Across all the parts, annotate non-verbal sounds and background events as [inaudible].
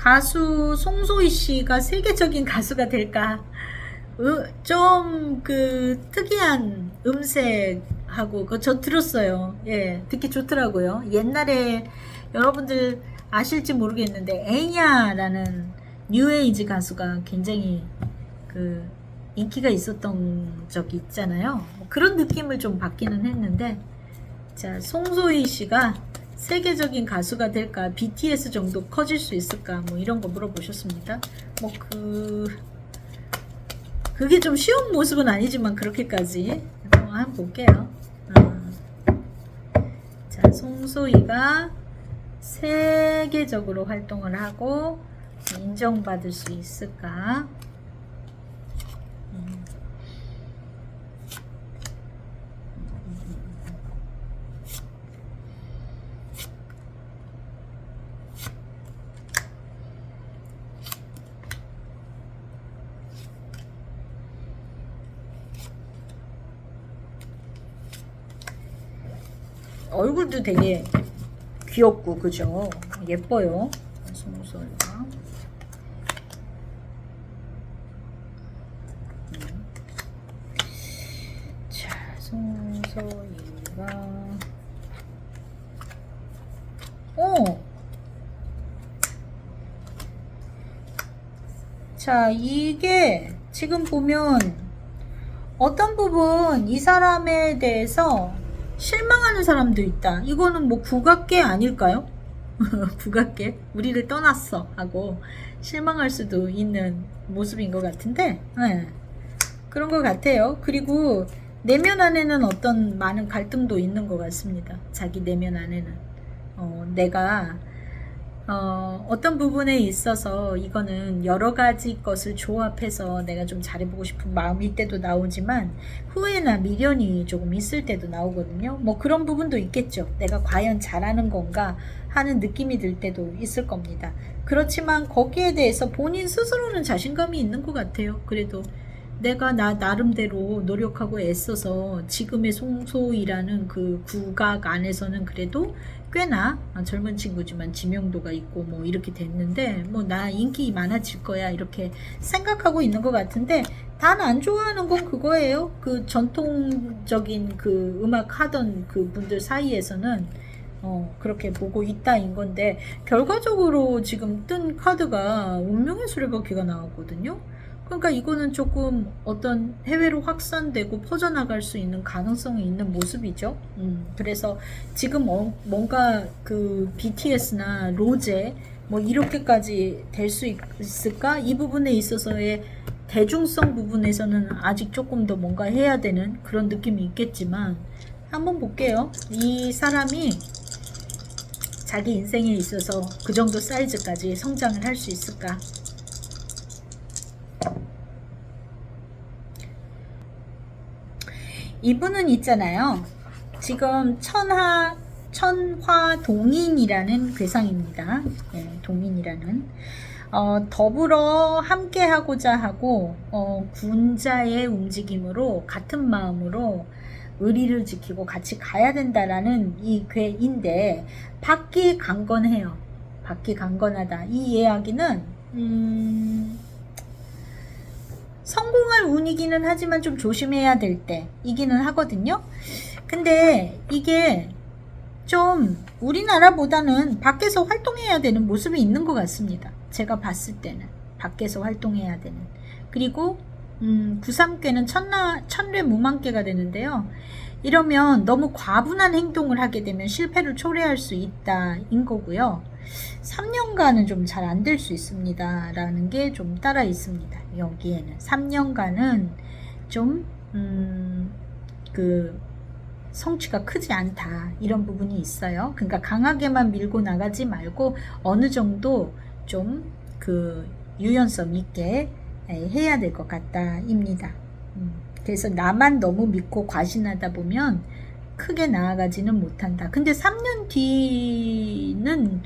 가수 송소희 씨가 세계적인 가수가 될까? 좀 그 특이한 음색하고 그저 들었어요. 예, 듣기 좋더라고요. 옛날에 여러분들 아실지 모르겠는데 에이야라는 뉴에이지 가수가 굉장히 그 인기가 있었던 적이 있잖아요. 뭐 그런 느낌을 좀 받기는 했는데 자 송소희 씨가 세계적인 가수가 될까 BTS 정도 커질 수 있을까 뭐 이런 거 물어보셨습니다. 뭐 그 그게 좀 쉬운 모습은 아니지만 그렇게까지 뭐 한번 볼게요. 어. 자 송소희가 세계적으로 활동을 하고 인정받을 수 있을까? 음. 얼굴도 되게 귀엽고 그죠? 예뻐요. 송소희가. 자, 송소희가 어. 자, 이게 지금 보면 어떤 부분 이 사람에 대해서 실망하는 사람도 있다. 이거는 뭐 국악계 아닐까요? [laughs] 국악계 우리를 떠났어 하고 실망할 수도 있는 모습인 것 같은데 네. 그런 것 같아요. 그리고 내면 안에는 어떤 많은 갈등도 있는 것 같습니다. 자기 내면 안에는 어, 내가 어, 어떤 부분에 있어서 이거는 여러 가지 것을 조합해서 내가 좀 잘해보고 싶은 마음일 때도 나오지만 후회나 미련이 조금 있을 때도 나오거든요. 뭐 그런 부분도 있겠죠. 내가 과연 잘하는 건가 하는 느낌이 들 때도 있을 겁니다. 그렇지만 거기에 대해서 본인 스스로는 자신감이 있는 것 같아요. 그래도 내가 나 나름대로 노력하고 애써서 지금의 송소이라는 그 국악 안에서는 그래도 꽤나 젊은 친구지만 지명도가 있고 뭐 이렇게 됐는데 뭐 나 인기 많아질 거야 이렇게 생각하고 있는 것 같은데 단 안 좋아하는 건 그거예요. 그 전통적인 그 음악 하던 그 분들 사이에서는 어, 그렇게 보고 있다인 건데 결과적으로 지금 뜬 카드가 운명의 수레바퀴가 나왔거든요. 그러니까 이거는 조금 어떤 해외로 확산되고 퍼져나갈 수 있는 가능성이 있는 모습이죠. 음, 그래서 지금 어, 뭔가 그 BTS나 로제 뭐 이렇게까지 될 수 있을까? 이 부분에 있어서의 대중성 부분에서는 아직 조금 더 뭔가 해야 되는 그런 느낌이 있겠지만 한번 볼게요. 이 사람이 자기 인생에 있어서 그 정도 사이즈까지 성장을 할 수 있을까? 이분은 있잖아요. 지금 천하 천화 동인이라는 괴상입니다. 네, 동인이라는 어, 더불어 함께하고자 하고 어, 군자의 움직임으로 같은 마음으로 의리를 지키고 같이 가야 된다라는 이 괴인데 밖이 강건해요. 밖이 강건하다. 이 이야기는 음, 성공할 운이기는 하지만 좀 조심해야 될 때이기는 하거든요. 근데 이게 좀 우리나라보다는 밖에서 활동해야 되는 모습이 있는 것 같습니다. 제가 봤을 때는 밖에서 활동해야 되는 그리고 음, 구삼괴는 천나, 천례 무망괴가 되는데요. 이러면 너무 과분한 행동을 하게 되면 실패를 초래할 수 있다인 거고요. 3년간은 좀 잘 안 될 수 있습니다. 라는 게 좀 따라 있습니다. 여기에는. 3년간은 좀, 음, 그, 성취가 크지 않다. 이런 부분이 있어요. 그러니까 강하게만 밀고 나가지 말고 어느 정도 좀 그 유연성 있게 해야 될 것 같다입니다. 음, 그래서 나만 너무 믿고 과신하다 보면 크게 나아가지는 못한다. 근데 3년 뒤는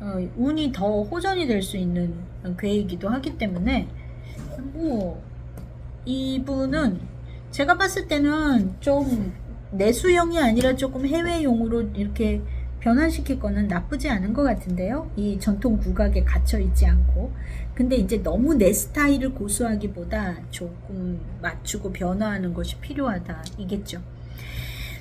어, 운이 더 호전이 될 수 있는 괴이기도 하기 때문에 뭐 이분은 제가 봤을 때는 좀 내수형이 아니라 조금 해외용으로 이렇게 변환시킬 거는 나쁘지 않은 것 같은데요. 이 전통 국악에 갇혀 있지 않고. 근데 이제 너무 내 스타일을 고수하기보다 조금 맞추고 변화하는 것이 필요하다. 이겠죠.